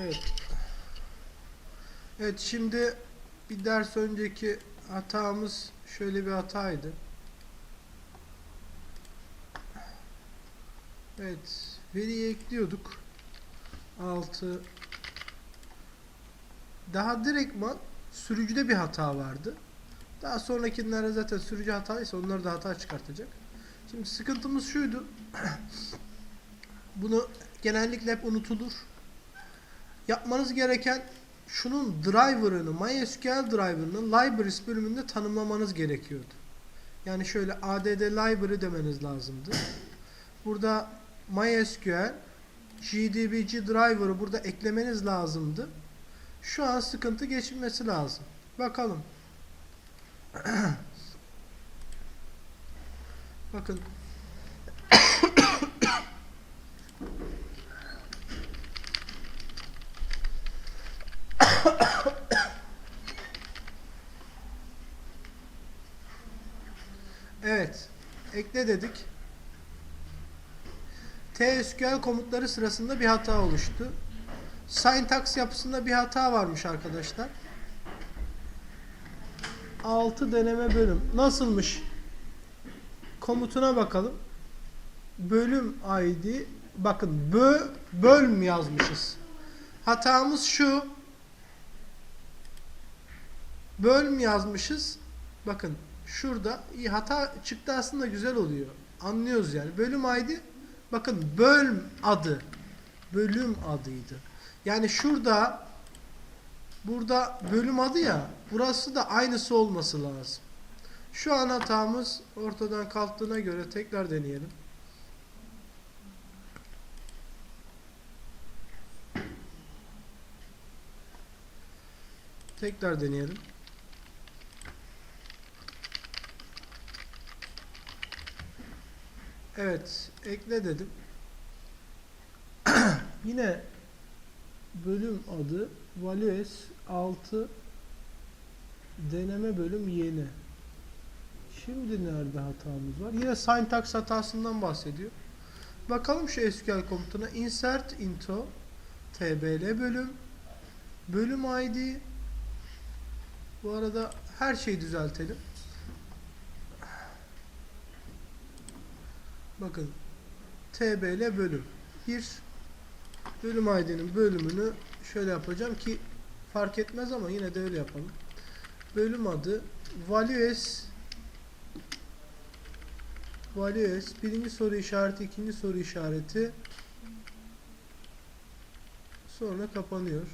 Evet. Evet şimdi bir ders önceki hatamız şöyle bir hataydı. Evet. Veriyi ekliyorduk. 6 Daha direktman sürücüde bir hata vardı. Daha sonrakilerde zaten sürücü hataysa onları da hata çıkartacak. Şimdi sıkıntımız şuydu. Bunu genellikle hep unutulur. Yapmanız gereken şunun driver'ını, MySQL driver'ını libraries bölümünde tanımlamanız gerekiyordu. Yani şöyle add library demeniz lazımdı. Burada MySQL GDBG driver'ı burada eklemeniz lazımdı. Şu an sıkıntı geçmesi lazım. Bakalım. Bakın. Evet. Ekle dedik. TSQL komutları sırasında bir hata oluştu. Syntax yapısında bir hata varmış arkadaşlar. 6 deneme bölüm. Nasılmış? Komutuna bakalım. Bölüm ID bakın bö bölüm yazmışız. Hatamız şu. Bölüm yazmışız. Bakın şurada iyi hata çıktı aslında güzel oluyor. Anlıyoruz yani. Bölüm ID bakın bölüm adı. Bölüm adıydı. Yani şurada burada bölüm adı ya burası da aynısı olması lazım. Şu an hatamız ortadan kalktığına göre tekrar deneyelim. Tekrar deneyelim. Evet, ekle dedim. Yine bölüm adı values 6 deneme bölüm yeni. Şimdi nerede hatamız var? Yine syntax hatasından bahsediyor. Bakalım şu SQL komutuna insert into tbl bölüm bölüm id bu arada her şeyi düzeltelim. Bakın tbl bölüm bir bölüm ID'nin bölümünü şöyle yapacağım ki fark etmez ama yine de öyle yapalım. Bölüm adı values values birinci soru işareti ikinci soru işareti sonra kapanıyor.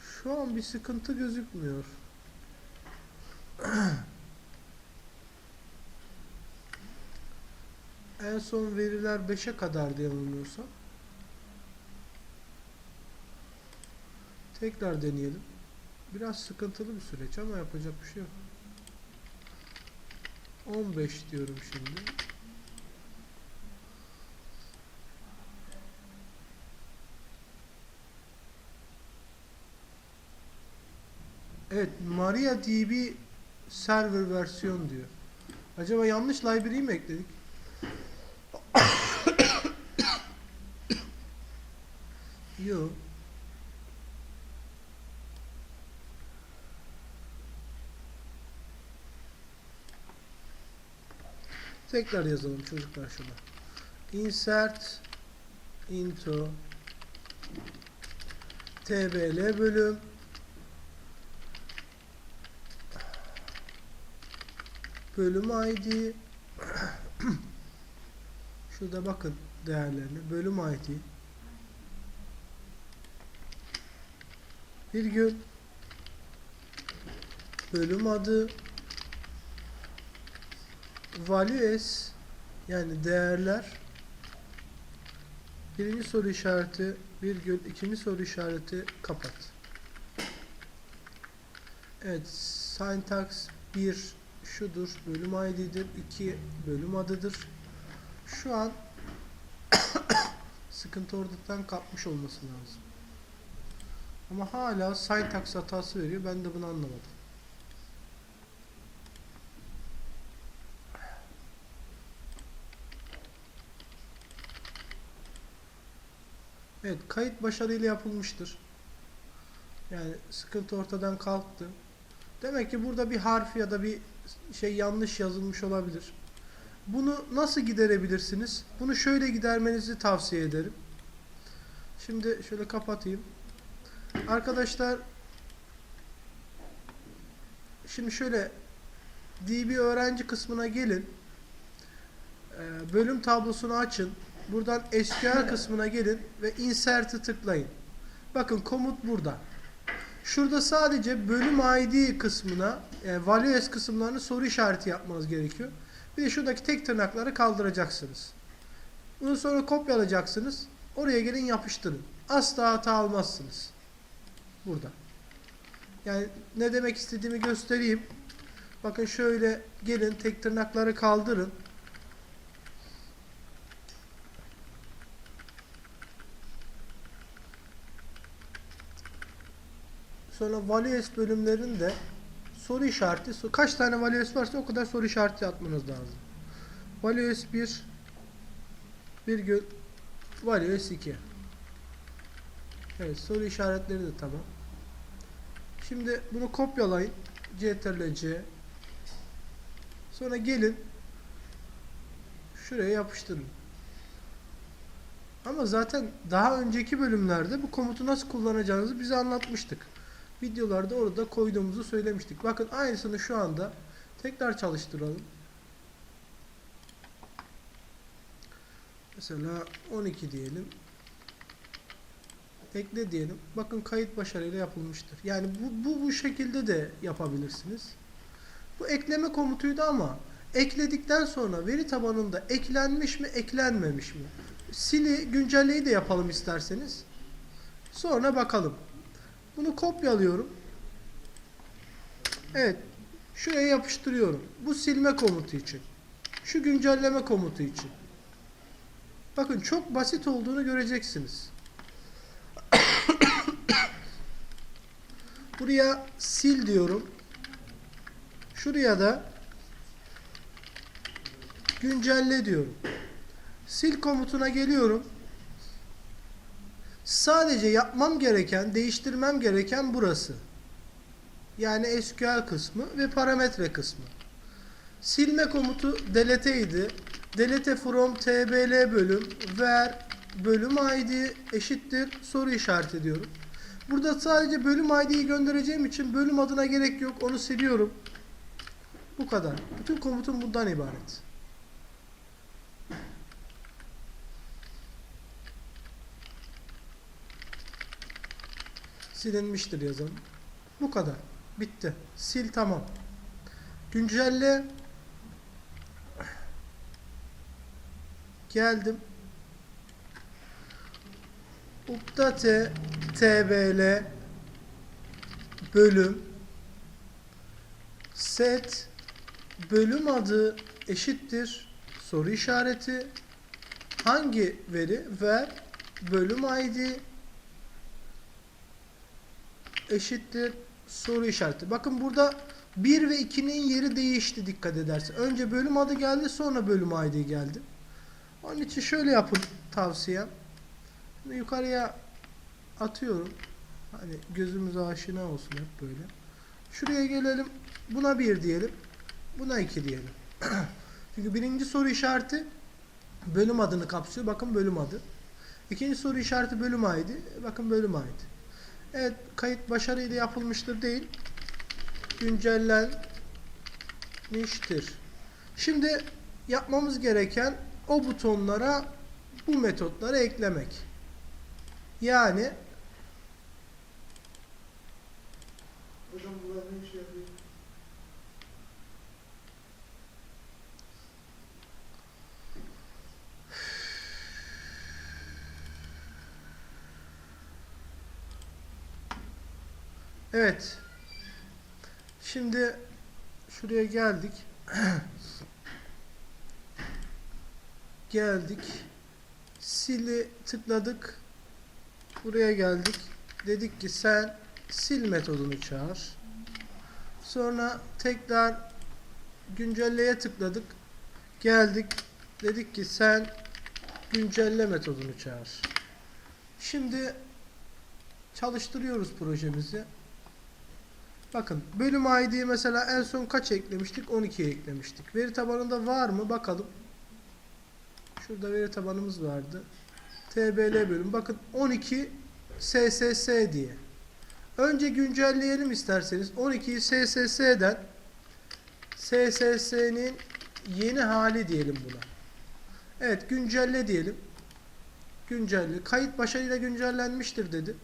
Şu an bir sıkıntı gözükmüyor. En son veriler 5'e kadar diye. Tekrar deneyelim. Biraz sıkıntılı bir süreç ama yapacak bir şey yok. 15 diyorum şimdi. Evet, MariaDB server versiyon diyor. Acaba yanlış library'i mi ekledik? Yo. Tekrar yazalım çocuklar şuna. Insert into tbl bölüm. Bölüm id şurada bakın değerlerini. Bölüm id virgül bölüm adı values yani değerler. Birinci soru işareti virgül ikinci soru işareti kapat. Evet syntax 1 şudur bölüm id'dir 2 bölüm adıdır. Şu an sıkıntı oradan kalkmış olması lazım ama hala syntax hatası veriyor. Ben de bunu anlamadım. Evet kayıt başarıyla yapılmıştır. Yani sıkıntı ortadan kalktı. Demek ki burada bir harf ya da bir şey yanlış yazılmış olabilir. Bunu nasıl giderebilirsiniz? Bunu şöyle gidermenizi tavsiye ederim. Şimdi şöyle kapatayım. Arkadaşlar şimdi şöyle DB öğrenci kısmına gelin. Ee, Bölüm tablosunu açın. Buradan SQL kısmına gelin ve Insert'ı tıklayın. Bakın komut burada. Şurada sadece bölüm ID kısmına, yani values kısımlarını soru işareti yapmanız gerekiyor. Bir de şuradaki tek tırnakları kaldıracaksınız. Bunu sonra kopyalayacaksınız. Oraya gelin yapıştırın. Asla hata almazsınız. Burada. Yani ne demek istediğimi göstereyim. Bakın şöyle gelin tek tırnakları kaldırın. Sonra values bölümlerinde soru işareti kaç tane values varsa o kadar soru işareti atmanız lazım. Values 1 virgül values 2 Evet soru işaretleri de tamam. Şimdi bunu kopyalayın. Ctrl C Sonra gelin şuraya yapıştırın. Ama zaten daha önceki bölümlerde bu komutu nasıl kullanacağınızı bize anlatmıştık. Videolarda orada koyduğumuzu söylemiştik. Bakın aynısını şu anda tekrar çalıştıralım. Mesela 12 diyelim. Ekle diyelim. Bakın kayıt başarıyla yapılmıştır. Yani bu, bu, bu şekilde de yapabilirsiniz. Bu ekleme komutuydu ama ekledikten sonra veri tabanında eklenmiş mi eklenmemiş mi? Sili güncelleyi de yapalım isterseniz. Sonra bakalım. Bunu kopyalıyorum. Evet. Şuraya yapıştırıyorum. Bu silme komutu için. Şu güncelleme komutu için. Bakın çok basit olduğunu göreceksiniz. Buraya sil diyorum. Şuraya da güncelle diyorum. Sil komutuna geliyorum. Sadece yapmam gereken, değiştirmem gereken burası. Yani SQL kısmı ve parametre kısmı. Silme komutu delete idi. Delete from tbl bölüm ver bölüm id eşittir soru işareti diyorum. Burada sadece bölüm id'yi göndereceğim için bölüm adına gerek yok. Onu siliyorum. Bu kadar. Bütün komutum bundan ibaret. Silinmiştir yazalım. Bu kadar. Bitti. Sil tamam. Güncelle. Geldim. Update tbl bölüm set bölüm adı eşittir soru işareti hangi veri ver bölüm id eşittir soru işareti. Bakın burada 1 ve 2'nin yeri değişti dikkat edersen. Önce bölüm adı geldi sonra bölüm ID geldi. Onun için şöyle yapın tavsiyem. Şimdi yukarıya atıyorum. Hani gözümüze aşina olsun hep böyle. Şuraya gelelim. Buna 1 diyelim. Buna 2 diyelim. Çünkü birinci soru işareti bölüm adını kapsıyor. Bakın bölüm adı. İkinci soru işareti bölüm ID. Bakın bölüm ID. Evet kayıt başarıyla yapılmıştır değil. Güncellenmiştir. Şimdi yapmamız gereken o butonlara bu metotları eklemek. Yani Hocam bunlar ne işe yarıyor? evet. Şimdi şuraya geldik. geldik. Sili tıkladık. Buraya geldik. Dedik ki sen sil metodunu çağır. Sonra tekrar güncelleye tıkladık. Geldik. Dedik ki sen güncelle metodunu çağır. Şimdi çalıştırıyoruz projemizi. Bakın bölüm ID'yi mesela en son kaç eklemiştik? 12'ye eklemiştik. Veri tabanında var mı? Bakalım. Şurada veri tabanımız vardı. TBL bölüm. Bakın 12 SSS diye. Önce güncelleyelim isterseniz. 12'yi SSS'den SSS'nin yeni hali diyelim buna. Evet güncelle diyelim. Güncelle. Kayıt başarıyla güncellenmiştir dedi.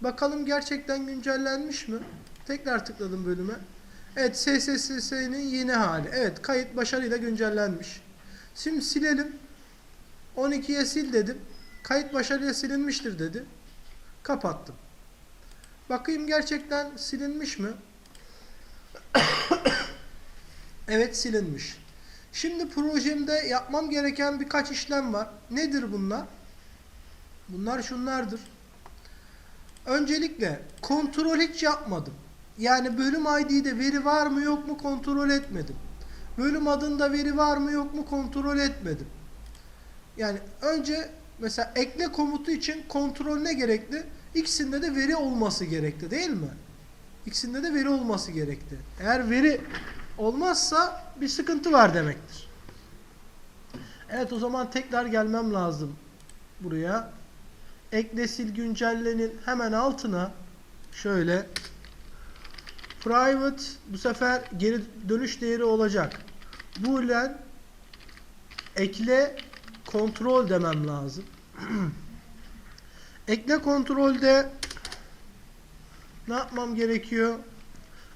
Bakalım gerçekten güncellenmiş mi? Tekrar tıkladım bölüme. Evet SSS'nin yeni hali. Evet kayıt başarıyla güncellenmiş. Şimdi silelim. 12'ye sil dedim. Kayıt başarıyla silinmiştir dedi. Kapattım. Bakayım gerçekten silinmiş mi? evet silinmiş. Şimdi projemde yapmam gereken birkaç işlem var. Nedir bunlar? Bunlar şunlardır. Öncelikle kontrol hiç yapmadım. Yani bölüm ID'de veri var mı yok mu kontrol etmedim. Bölüm adında veri var mı yok mu kontrol etmedim. Yani önce mesela ekle komutu için kontrol ne gerekli? İkisinde de veri olması gerekli değil mi? İkisinde de veri olması gerekli. Eğer veri olmazsa bir sıkıntı var demektir. Evet o zaman tekrar gelmem lazım buraya. Ekle sil güncellenin hemen altına şöyle private bu sefer geri dönüş değeri olacak. Boolean ekle kontrol demem lazım. ekle kontrolde ne yapmam gerekiyor?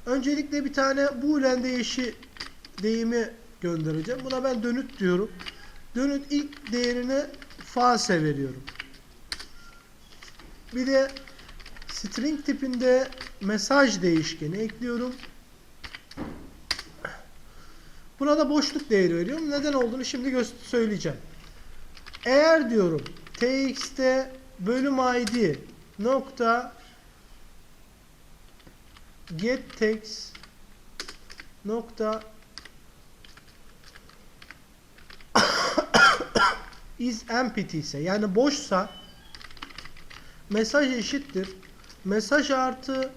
Öncelikle bir tane boolean değişi deyimi göndereceğim. Buna ben dönüt diyorum. Dönüt ilk değerini false veriyorum. Bir de string tipinde mesaj değişkeni ekliyorum. Buna da boşluk değeri veriyorum. Neden olduğunu şimdi söyleyeceğim. Eğer diyorum txt bölüm id nokta get text nokta is empty ise yani boşsa mesaj eşittir. Mesaj artı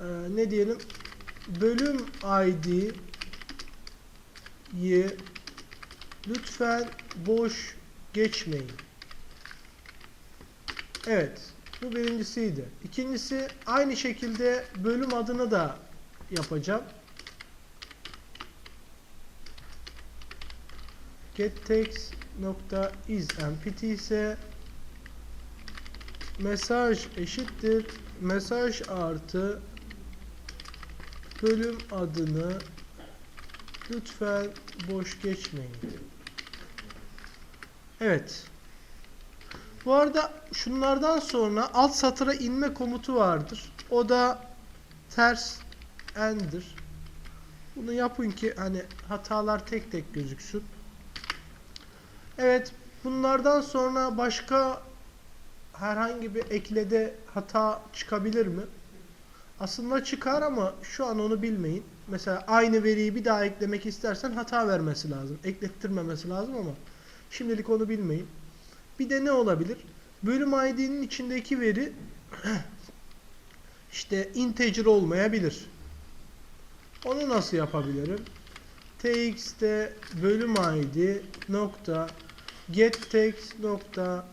e, ne diyelim bölüm id yi lütfen boş geçmeyin. Evet. Bu birincisiydi. İkincisi aynı şekilde bölüm adını da yapacağım. getText nokta is empty ise mesaj eşittir mesaj artı bölüm adını lütfen boş geçmeyin. Evet. Bu arada şunlardan sonra alt satıra inme komutu vardır. O da ters endir. Bunu yapın ki hani hatalar tek tek gözüksün. Evet. Bunlardan sonra başka herhangi bir eklede hata çıkabilir mi? Aslında çıkar ama şu an onu bilmeyin. Mesela aynı veriyi bir daha eklemek istersen hata vermesi lazım. Eklettirmemesi lazım ama şimdilik onu bilmeyin. Bir de ne olabilir? Bölüm ID'nin içindeki veri işte integer olmayabilir. Onu nasıl yapabilirim? txt bölüm id nokta get text nokta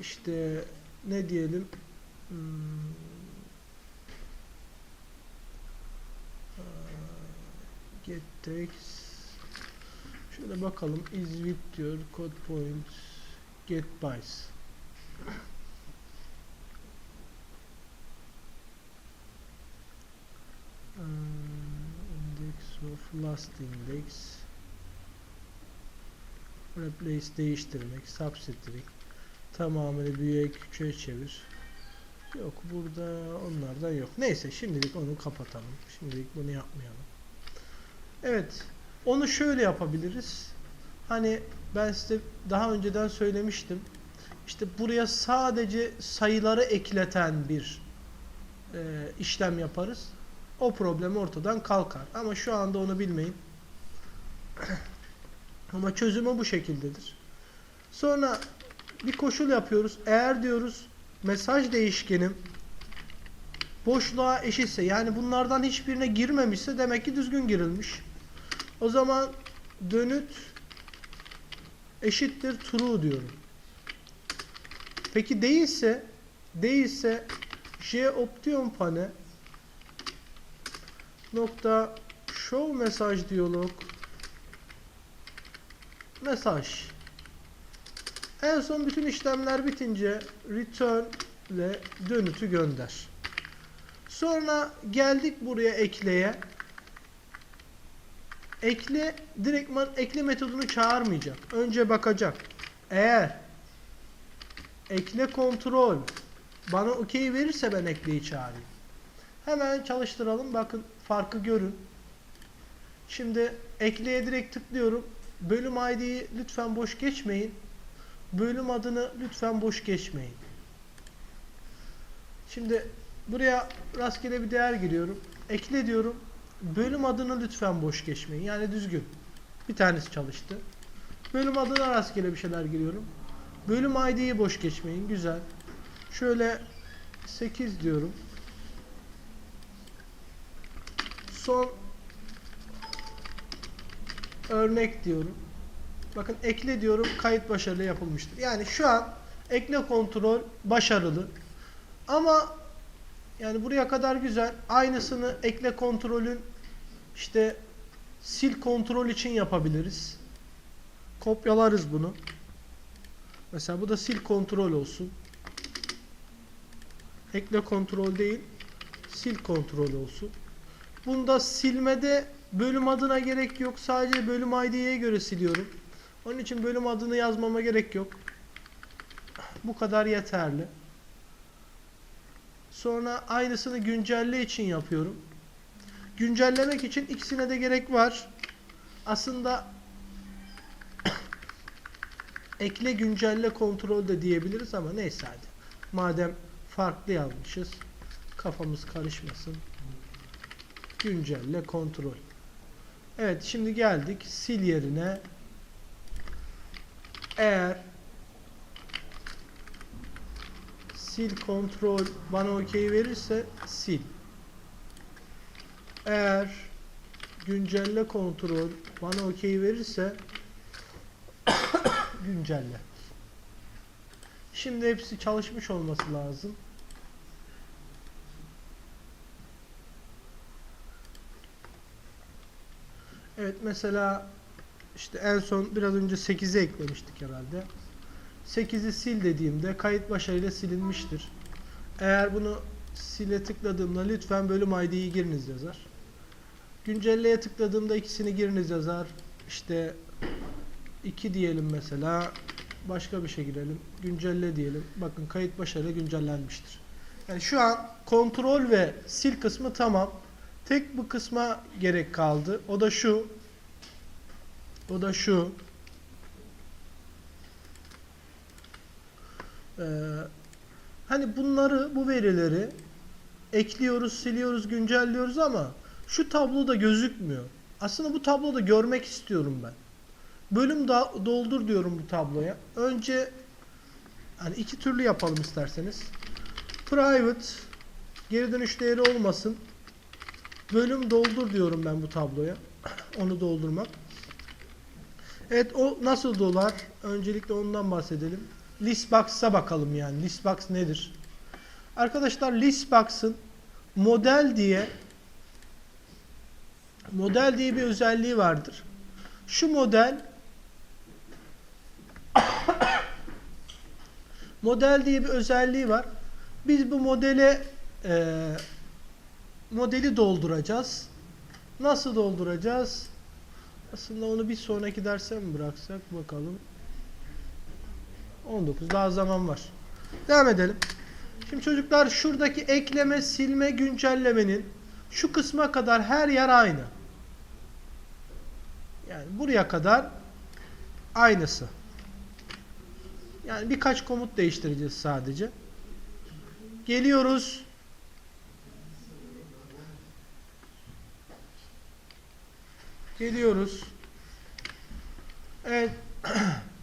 işte ne diyelim hmm, get text şöyle bakalım is with diyor code point get bytes. Hmm, index of last index. Replace değiştirmek substring tamamını büyüğe küçüğe çevir. Yok burada onlardan yok. Neyse şimdilik onu kapatalım. Şimdilik bunu yapmayalım evet onu şöyle yapabiliriz hani ben size daha önceden söylemiştim işte buraya sadece sayıları ekleten bir e, işlem yaparız o problem ortadan kalkar. Ama şu anda onu bilmeyin. Ama çözümü bu şekildedir. Sonra bir koşul yapıyoruz. Eğer diyoruz mesaj değişkenim boşluğa eşitse yani bunlardan hiçbirine girmemişse demek ki düzgün girilmiş. O zaman dönüt eşittir true diyorum. Peki değilse değilse j option pane nokta show mesaj diyalog mesaj en son bütün işlemler bitince return ile dönütü gönder. Sonra geldik buraya ekleye. Ekle direktman ekle metodunu çağırmayacak. Önce bakacak. Eğer ekle kontrol bana okey verirse ben ekleyi çağırayım. Hemen çalıştıralım. Bakın farkı görün. Şimdi ekleye direkt tıklıyorum. Bölüm ID'yi lütfen boş geçmeyin. Bölüm adını lütfen boş geçmeyin. Şimdi buraya rastgele bir değer giriyorum. Ekle diyorum. Bölüm adını lütfen boş geçmeyin. Yani düzgün. Bir tanesi çalıştı. Bölüm adına rastgele bir şeyler giriyorum. Bölüm ID'yi boş geçmeyin. Güzel. Şöyle 8 diyorum. Son örnek diyorum. Bakın ekle diyorum. Kayıt başarılı yapılmıştır. Yani şu an ekle kontrol başarılı. Ama yani buraya kadar güzel. Aynısını ekle kontrolün işte sil kontrol için yapabiliriz. Kopyalarız bunu. Mesela bu da sil kontrol olsun. Ekle kontrol değil, sil kontrol olsun. Bunda silmede bölüm adına gerek yok. Sadece bölüm ID'ye göre siliyorum. Onun için bölüm adını yazmama gerek yok. Bu kadar yeterli. Sonra aynısını güncelle için yapıyorum. Güncellemek için ikisine de gerek var. Aslında ekle güncelle kontrol de diyebiliriz ama neyse hadi. Madem farklı yazmışız kafamız karışmasın. Güncelle kontrol. Evet şimdi geldik sil yerine eğer sil kontrol bana okey verirse sil. Eğer güncelle kontrol bana okey verirse güncelle. Şimdi hepsi çalışmış olması lazım. Evet mesela işte en son biraz önce 8'e eklemiştik herhalde. 8'i sil dediğimde kayıt başarıyla silinmiştir. Eğer bunu sile tıkladığımda lütfen bölüm ID'yi giriniz yazar. Güncelleye tıkladığımda ikisini giriniz yazar. İşte 2 diyelim mesela. Başka bir şey girelim. Güncelle diyelim. Bakın kayıt başarıyla güncellenmiştir. Yani şu an kontrol ve sil kısmı tamam. Tek bu kısma gerek kaldı. O da şu. O da şu. Ee, hani bunları, bu verileri ekliyoruz, siliyoruz, güncelliyoruz ama şu tabloda gözükmüyor. Aslında bu tabloda görmek istiyorum ben. Bölüm doldur diyorum bu tabloya. Önce hani iki türlü yapalım isterseniz. Private geri dönüş değeri olmasın. Bölüm doldur diyorum ben bu tabloya. Onu doldurmak. Evet o nasıl dolar? Öncelikle ondan bahsedelim. Listbox'a bakalım yani. Listbox nedir? Arkadaşlar Listbox'ın model diye model diye bir özelliği vardır. Şu model model diye bir özelliği var. Biz bu modele e, modeli dolduracağız. Nasıl dolduracağız? Aslında onu bir sonraki derse mi bıraksak bakalım. 19 daha zaman var. Devam edelim. Şimdi çocuklar şuradaki ekleme, silme, güncellemenin şu kısma kadar her yer aynı. Yani buraya kadar aynısı. Yani birkaç komut değiştireceğiz sadece. Geliyoruz. Geliyoruz. Evet.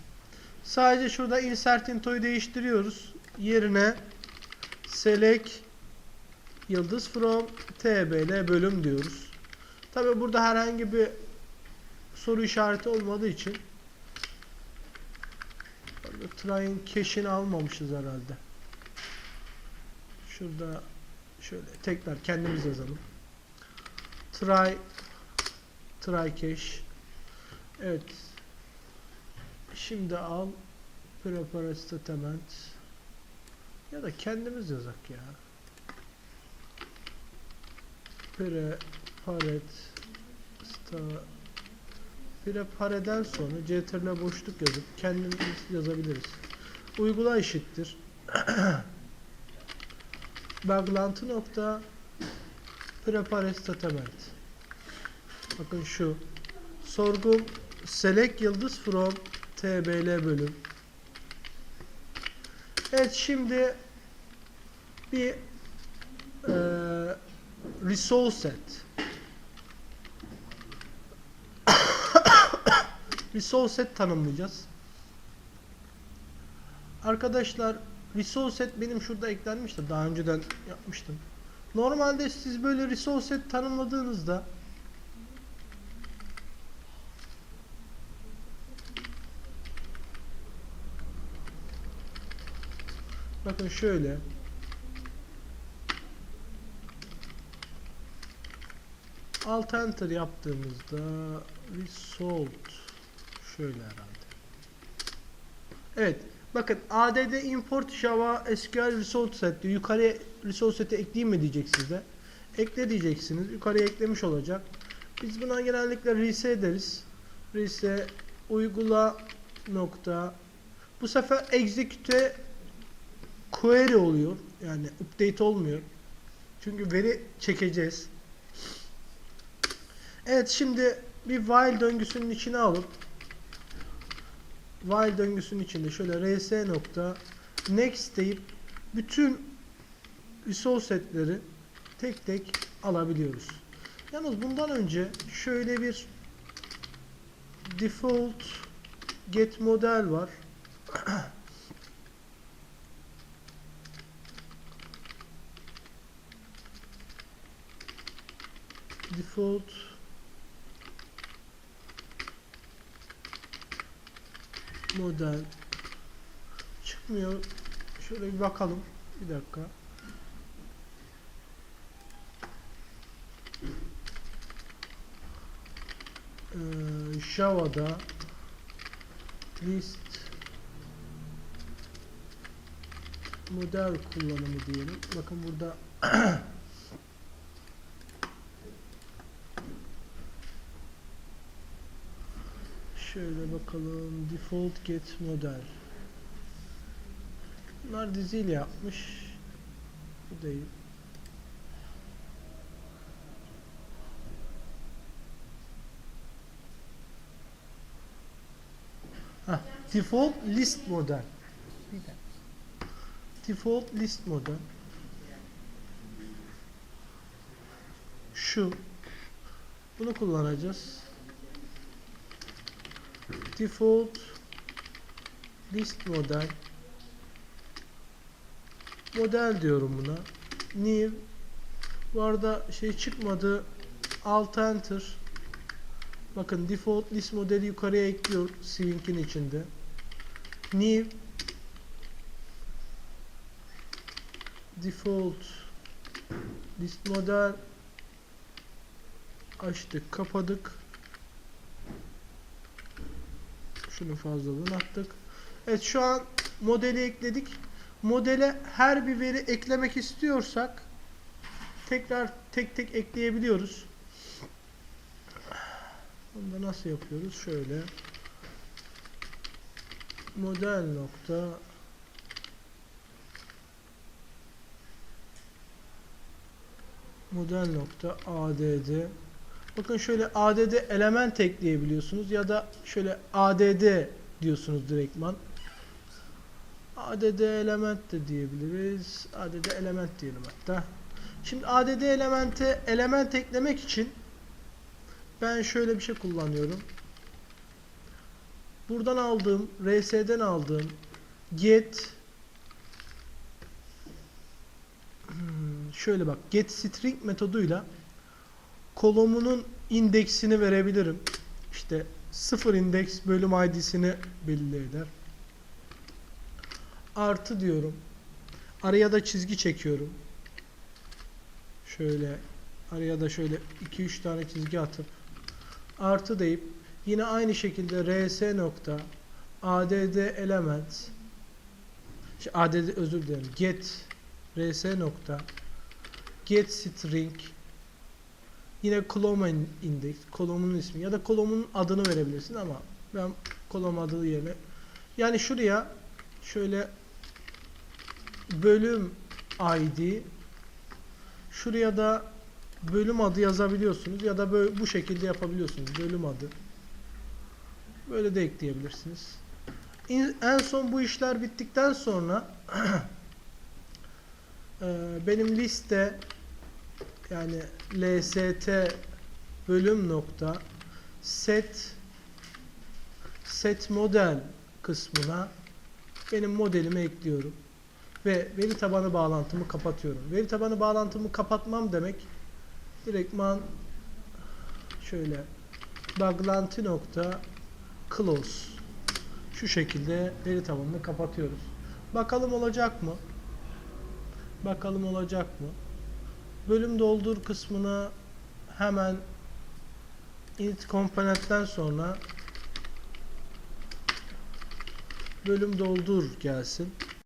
Sadece şurada insert into'yu değiştiriyoruz. Yerine select yıldız from tbl bölüm diyoruz. Tabi burada herhangi bir soru işareti olmadığı için Orada try'in cache'ini almamışız herhalde. Şurada şöyle tekrar kendimiz yazalım. Try try cache Evet. Şimdi al prepare statement ya da kendimiz yazak ya. Prepare sta prepare'den sonra ctrl boşluk yazıp kendimiz yazabiliriz. Uygula eşittir. Bağlantı nokta prepare statement. Bakın şu sorgum select yıldız from tbl bölüm. Evet şimdi bir eee resource set resource set tanımlayacağız. Arkadaşlar resource set benim şurada eklenmişti. Daha önceden yapmıştım. Normalde siz böyle resource set tanımladığınızda Bakın şöyle. Alt enter yaptığımızda result şöyle herhalde. Evet. Bakın add import java sql result set diyor. Yukarıya result seti ekleyeyim mi diyecek size. Ekle diyeceksiniz. Yukarıya eklemiş olacak. Biz buna genellikle res ederiz. Res uygula nokta bu sefer execute query oluyor. Yani update olmuyor. Çünkü veri çekeceğiz. Evet şimdi bir while döngüsünün içine alıp while döngüsünün içinde şöyle rs nokta next deyip bütün resource setleri tek tek alabiliyoruz. Yalnız bundan önce şöyle bir default get model var. default model çıkmıyor. Şöyle bir bakalım. Bir dakika. Ee, Java'da list model kullanımı diyelim. Bakın burada Şöyle bakalım. Default get model. Bunlar diziyle yapmış. Bu değil. Hah, default list model. Default list model. Şu. Bunu kullanacağız default list model. Model diyorum buna. New. Bu arada şey çıkmadı. Alt enter bakın default list modeli yukarıya ekliyor swing'in içinde. New. Default list model. Açtık kapadık şunu fazlalığını attık. Evet şu an modeli ekledik. Modele her bir veri eklemek istiyorsak tekrar tek tek ekleyebiliyoruz. Bunu da nasıl yapıyoruz? Şöyle model nokta model nokta add Bakın şöyle add element ekleyebiliyorsunuz ya da şöyle add diyorsunuz direktman. add element de diyebiliriz. add element diyelim hatta. Şimdi add elemente element eklemek için ben şöyle bir şey kullanıyorum. buradan aldığım, RS'den aldığım get şöyle bak get string metoduyla kolomunun indeksini verebilirim. İşte sıfır indeks bölüm id'sini belli eder. Artı diyorum. Araya da çizgi çekiyorum. Şöyle araya da şöyle 2-3 tane çizgi atıp artı deyip yine aynı şekilde rs nokta add element add özür dilerim get rs nokta get string yine koloma in- index kolomunun ismi. Ya da kolomunun adını verebilirsin ama ben kolom adı yerine yani şuraya şöyle bölüm id şuraya da bölüm adı yazabiliyorsunuz ya da böyle bu şekilde yapabiliyorsunuz bölüm adı. Böyle de ekleyebilirsiniz. İn- en son bu işler bittikten sonra benim liste yani lst bölüm nokta set set model kısmına benim modelimi ekliyorum ve veri tabanı bağlantımı kapatıyorum. Veri tabanı bağlantımı kapatmam demek direktman şöyle bağlantı nokta close şu şekilde veri tabanını kapatıyoruz. Bakalım olacak mı? Bakalım olacak mı? Bölüm doldur kısmına hemen init komponentten sonra bölüm doldur gelsin.